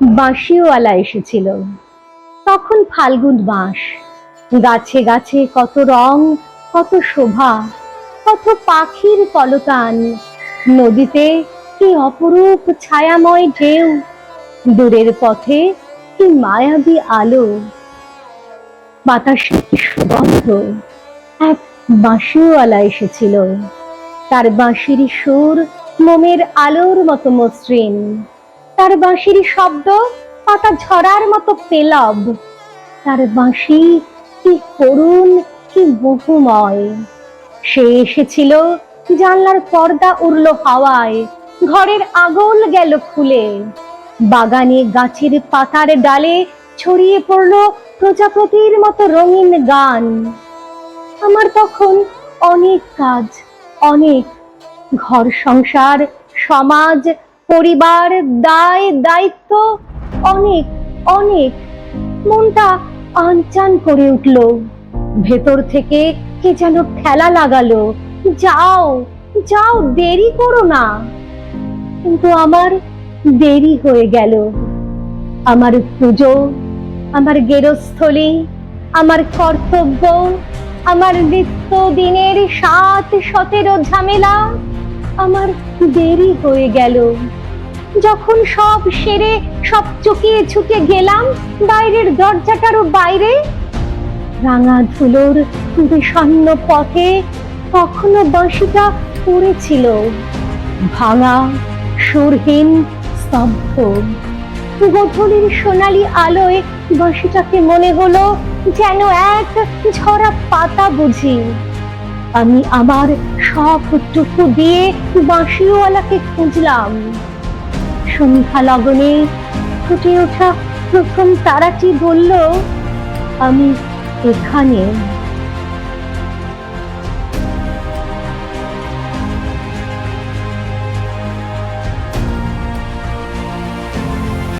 বাঁশিওয়ালা এসেছিল। তখন ফাল্গুন মাস গাছে গাছে কত রং, কত শোভা, কত পাখির কলতান। নদীতে কি অপরূপ ছায়াময় ঢেউ, দূরের পথে কি মায়াবী আলো। বাতাসে কি সুগন্ধ, এক বাঁশিওয়ালা এসেছিল। তার বাঁশির সুর মোমের আলোর মতো মসৃণ। তার বাঁশির শব্দ পাতা ঝরার মতো পেলব। তার বাঁশি কি করুণ, কি বহুময়। সে এসেছিল জানলার পর্দা উড়ল হাওয়ায়, ঘরের আগল গেল খুলে বাগানে গাছের পাতার ডালে ছড়িয়ে পড়ল প্রজাপতির মতো রঙিন গান। আমার তখন অনেক কাজ, অনেক ঘর সংসার, সমাজ পরিবার দায় দায়িত্ব, অনেক অনেক। মনটা আনচান করে উঠল। ভেতর থেকে কে যেন ঠেলা লাগালো। যাও যাও, দেরি করো না। কিন্তু আমার দেরি হয়ে গেল। আমার পুজো, আমার গেরস্থলী, আমার কর্তব্য, আমার নিত্য দিনের সাত সতেরো ঝামেলা। আমার দেরি হয়ে গেল। যখন সব সেরে, সব চুকিয়ে ছুটে গেলাম বাইরের দরজাটারও বাইরে, রাঙা ধুলোর বিষণ্ণ পথে কখনো বাঁশিটা পড়েছিল। ভাঙা, সুরহীন, স্তব্ধ। গধূলির সোনালি আলোয় বাঁশিটাকে মনে হলো যেন এক ঝরা পাতা বুঝি। আমি আমার সবটুকু দিয়ে বাঁশিওয়ালাকে খুঁজলাম। সন্ধ্যা লগনে ফুটে ওঠা প্রথম তারাটি বলল, আমি এখানে